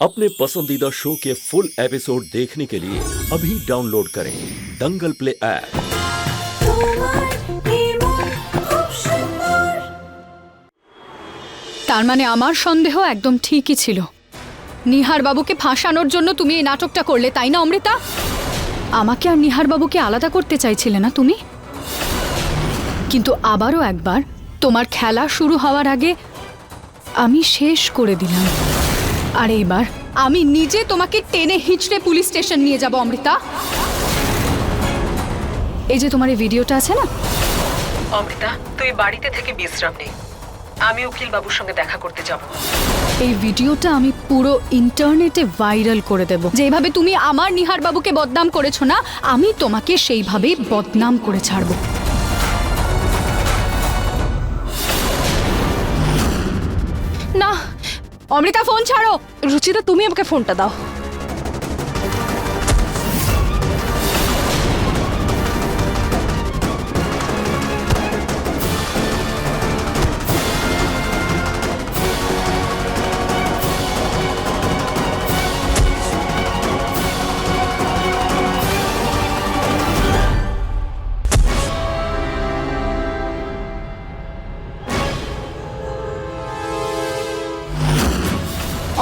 अपने पसंदीदा शो के फुल एपिसोड देखने के लिए अभी डाउनलोड करें दंगल प्ले ऐप তোমার নির্মল খুব সুন্দর তার মানে আমার সন্দেহ একদম ঠিকই ছিল নিহার বাবুকে ফাঁসানোর জন্য তুমি এই নাটকটা করলে তাই না অমৃতা আমাকে আর নিহার বাবুকে আলাদা করতে চাইছিলে না তুমি কিন্তু আবারও একবার তোমার খেলা শুরু হওয়ার আগে আমি শেষ করে দিলাম আর এইবার আমি নিজে তোমাকে টেনে হিঁচড়ে পুলিশ স্টেশন নিয়ে যাব অমৃতা। এই যে তোমার এই ভিডিওটা আছে না? অমৃতা তুই বাড়িতে থেকে বিশ্রাম নেই আমি উকিল বাবুর সঙ্গে দেখা করতে যাব। এই ভিডিওটা আমি পুরো ইন্টারনেটে ভাইরাল করে দেব। যেভাবে তুমি আমার নিহার বাবুকে বদনাম করেছ না আমি তোমাকে সেইভাবেই বদনাম করে ছাড়বো। অমৃতা ফোন ছাড়ো। রুচিতা তুমি আমাকে ফোনটা দাও।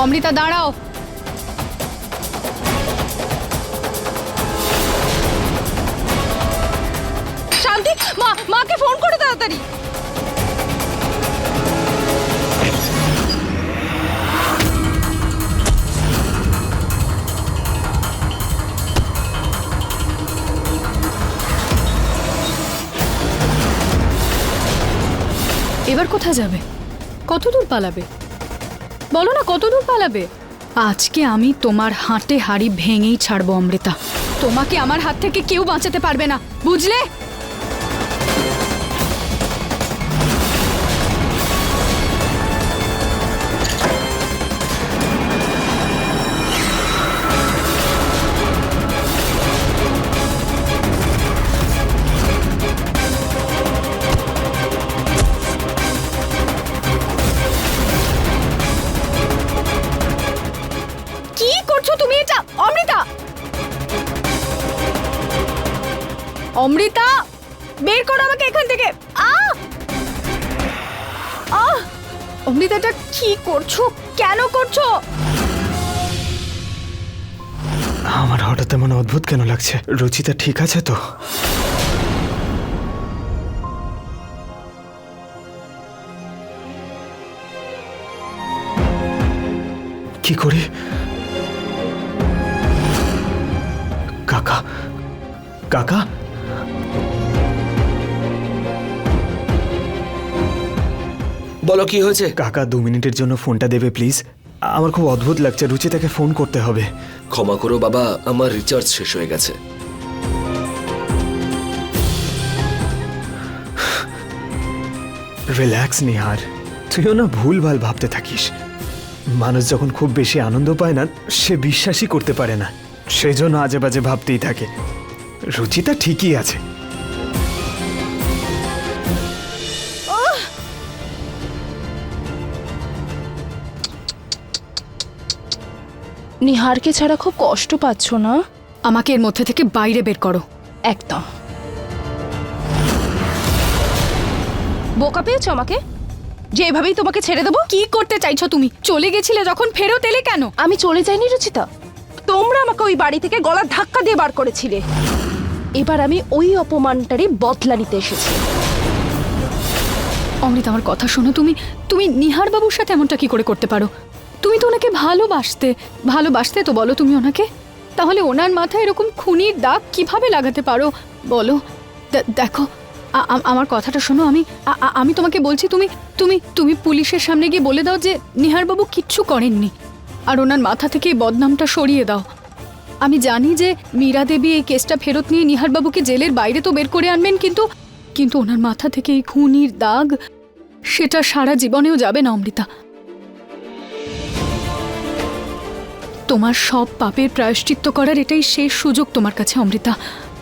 অমৃতা দাঁড়াও। শান্তি মা মাকে ফোন করে তাড়াতাড়ি। এবার কোথায় যাবে? কত দূর পালাবে? বলো না, কতদূর পালাবে? আজকে আমি তোমার হাঁটে হাড়ি ভেঙেই ছাড়বো, অমৃতা। তোমাকে আমার হাত থেকে কেউ বাঁচাতে পারবে না, বুঝলে? করছ তুমি এটা? অমৃতা! অমৃতা, বের করো আমাকে এখান থেকে। আ! আহ! অমৃতা এটা কি করছ? কেন করছ? আমার হঠাৎ এমন অদ্ভুত কেন লাগছে? রুচিতা ঠিক আছে তো? কি করি? কাকা? বলো কি হয়েছে? কাকা দু মিনিটের জন্য ফোনটা দেবে প্লিজ। আমার খুব অদ্ভুত লাগছে রুচিতাকে ফোন করতে হবে। ক্ষমা করো বাবা আমার রিচার্জ শেষ হয়ে গেছে। রিল্যাক্স নিহার। তুইও না ভুলভাল ভাবতে থাকিস। মানুষ যখন খুব বেশি আনন্দ পায় না সে বিশ্বাসই করতে পারে না। সেজন্য আজে বাজে ভাবতেই থাকে। রুচিতা ঠিকই আছে। নিহারকে ছাড়া খুব কষ্ট পাচ্ছ না? আমাকে এর মধ্যে থেকে বাইরে বের করো। একদম। বোকা পেয়েছ আমাকে? যে এভাবেই তোমাকে ছেড়ে দেবো? কি করতে চাইছো তুমি? চলে গেছিলে যখন ফেরত এলে কেন? আমি চলে যাইনি রুচিতা। তোমরা আমাকে ওই বাড়ি থেকে গলার ধাক্কা দিয়ে বার করেছিলে। এবার আমি ওই অপমানটারই বদলা নিতে এসেছি। অমৃত, আমার কথা শোনো। তুমি তুমি নিহার বাবুর সাথে এমনটা কি করে করতে পারো? তুমি তো ওনাকে ভালোবাসতে ভালোবাসতে তো বলো তুমি ওনাকে। তাহলে ওনার মাথায় এরকম খুনির দাগ কীভাবে লাগাতে পারো? বলো। দেখো আমার কথাটা শোনো। আমি আমি তোমাকে বলছি, তুমি তুমি তুমি পুলিশের সামনে গিয়ে বলে দাও যে নিহার বাবু কিচ্ছু করেননি। আর ওনার মাথা থেকে এই বদনামটা সরিয়ে দাও। আমি জানি যে মীরা দেবী এই কেসটা ফেরত নিয়ে নিহার বাবুকে জেলের বাইরে তো বের করে আনবেন, কিন্তু কিন্তু ওনার মাথা থেকে এই খুনির দাগ, সেটা সারা জীবনেও যাবে না, অমৃতা। তোমার সব পাপের প্রায়শ্চিত্ত করার এটাই শেষ সুযোগ তোমার কাছে, অমৃতা।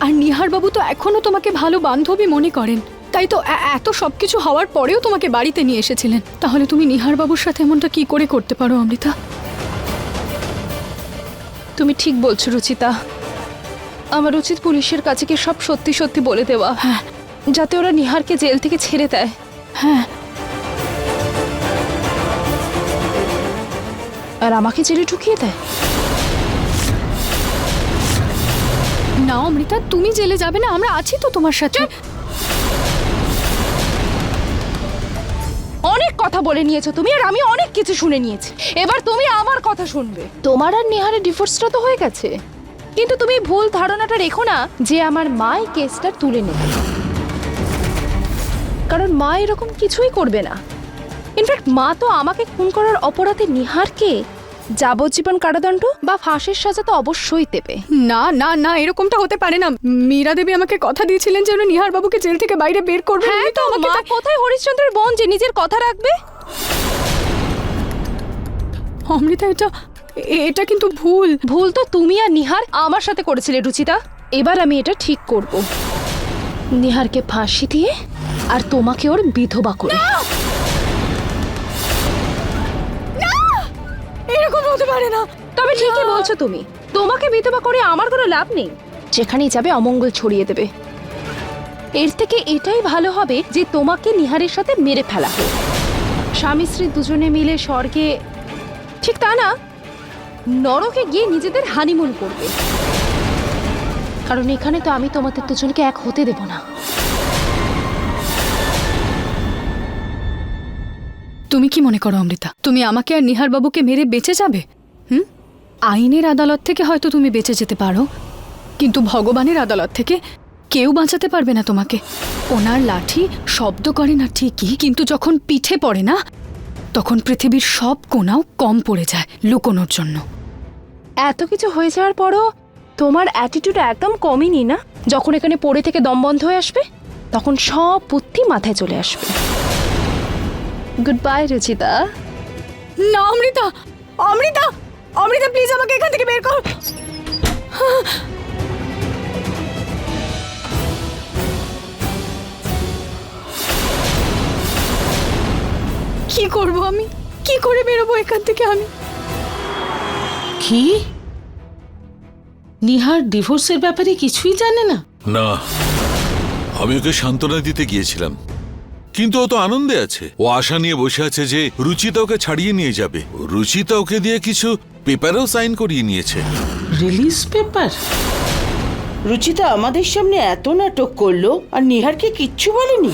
আর নিহার বাবু তো এখনও তোমাকে ভালো বান্ধবী মনে করেন। তাই তো এত সবকিছু হওয়ার পরেও তোমাকে বাড়িতে নিয়ে এসেছিলেন। তাহলে তুমি নিহার বাবুর সাথে এমনটা কি করে করতে পারো, অমৃতা? তুমি ঠিক বলছো রুচিতা। আমার উচিত পুলিশের কাছে কি সব সত্যি সত্যি বলে দেওয়া। হ্যাঁ। যাতে ওরা নিহারকে জেল থেকে ছেড়ে দেয়। হ্যাঁ। আর আমাকে জেলে ঢুকিয়ে দেয়? না অমৃতা তুমি জেলে যাবে না আমরা আছি তো তোমার সাথে। কথা বলে নিয়েছো তুমি আর আমি অনেক কিছু শুনে নিয়েছি। এবার তুমি আমার কথা শুনবে। তোমার আর নেহারের ডিভোর্সটা তো হয়ে গেছে। কিন্তু তুমি ভুল ধারণাটা রেখো না যে আমার মা এই কেসটা তুলে নেবে। কারণ মা এরকম কিছুই করবে না। ইনফ্যাক্ট মা তো আমাকে খুন করার অপরাধে নিহারকে যাবজ্জীবন কারাদণ্ড? বা ফাঁসির সাজা তো অবশ্যই দেবে। না না না এরকমটা হতে পারে না। মীরা দেবী আমাকে কথা দিয়েছিলেন যে উনি নিহার বাবুকে জেল থেকে বাইরে বের করবেন। হ্যাঁ তো মা। কোথায় হরিশ্চন্দ্রের বোন যে নিজের কথা রাখবে? অমৃতা এটা এটা কিন্তু ভুল। ভুল তো তুমি আর নিহার আমার সাথে করেছিলে রুচিতা। এবার আমি এটা ঠিক করব। নিহারকে ফাঁসি দিয়ে আর তোমাকে ওর বিধবা করে। পারে না। তবে ঠিকই বলছো তুমি। তোমাকে বিধবা করে আমার কোনো লাভ নেই। যেখানেই যাবে অমঙ্গল ছড়িয়ে দেবে। এর থেকে এটাই ভালো হবে যে তোমাকে নিহারের সাথে মেরে ফেলা হোক। স্বামী স্ত্রী দুজনে মিলে স্বর্গে ঠিক তা না নরকে গিয়ে নিজেদের হানিমুন করবে। কারণ এখানে তো আমি তোমাদের দুজনকে এক হতে দেব না। তুমি কি মনে করো অমৃতা? তুমি আমাকে আর নিহার বাবুকে মেরে বেঁচে যাবে? হুম? আইনের আদালত থেকে হয়তো তুমি বেঁচে যেতে পারো। কিন্তু ভগবানের আদালত থেকে কেউ বাঁচাতে পারবে না তোমাকে। ওনার লাঠি শব্দ করে না ঠিকই কিন্তু যখন পিঠে পড়ে না তখন পৃথিবীর সব কোনাও কম পড়ে যায় লুকোনোর জন্য। এত কিছু হয়ে যাওয়ার পরও তোমার অ্যাটিটিউড একদম কমেনি না যখন এখানে পড়ে থেকে দম বন্ধ হয়ে আসবে তখন সব বুদ্ধি মাথায় চলে আসবে। Good bye Ruchita. না অমৃতা! অমৃতা! অমৃতা প্লিজ আমাকে এখান থেকে বের কর। কি করব আমি? কি করে বেরোবো এখান থেকে আমি? কি? নিহার ডিভোর্সের ব্যাপারে কিছুই জানে না? না আমি ওকে সান্ত্বনা দিতে গিয়েছিলাম। কিন্তু ও তো আনন্দে আছে। ও আশা নিয়ে বসে আছে যে রুচিতা ওকে ছাড়িয়ে নিয়ে যাবে। রুচিতা ওকে দিয়ে কিছু পেপারেও সাইন করিয়ে নিয়েছে। Release paper? রুচিতা আমাদের সামনে এত নাটক করল আর নিহারকে কিচ্ছু বলেনি।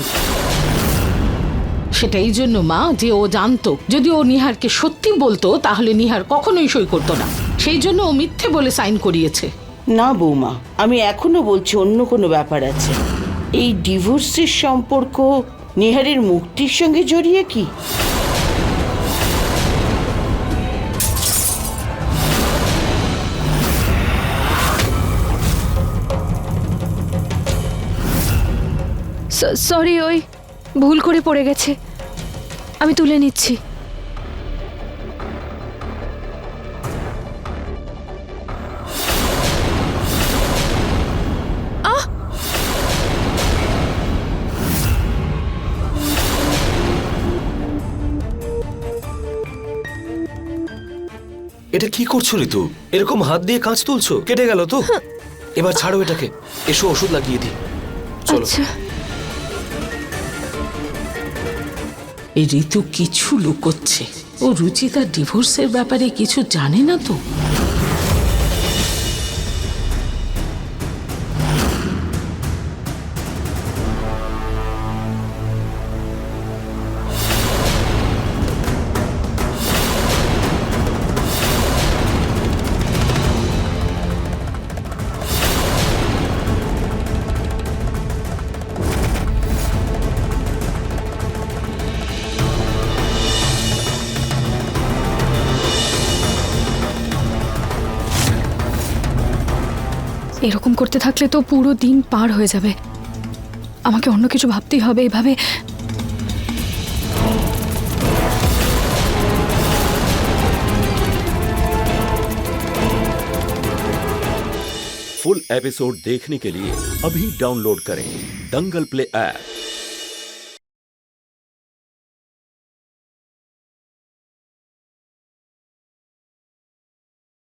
সেটাই জন্য মা যে ও জানতো যদি ও নিহারকে সত্যি বলতো তাহলে নিহার কখনোই সই করতো না। সেই জন্য ও মিথ্যে বলে সাইন করিয়েছে। না বৌমা আমি এখনও বলছি অন্য কোনো ব্যাপার আছে। এই ডিভোর্সের সম্পর্ক নিহারের মুক্তির সঙ্গে জড়িয়ে কি? সরি ওই ভুল করে পড়ে গেছে। আমি তুলে নিচ্ছি। এটা কি করছ ঋতু? এরকম হাত দিয়ে কাঁচ তুলছো? কেটে গেল তো? এবার ছাড়ো এটাকে। এসো ওষুধ লাগিয়ে দিই। চলো। এই ঋতু কিছু লুকোচ্ছে। ও রুচিতা ডিভোর্সের ব্যাপারে কিছু জানে না তো? এরকম করতে থাকলে তো পুরো দিন পার হয়ে যাবে আমাকে অন্য কিছু ভাবতেই হবে এভাবে फुल एपिसोड देखने के लिए अभी डाउनलोड करें दंगल प्ले ऐप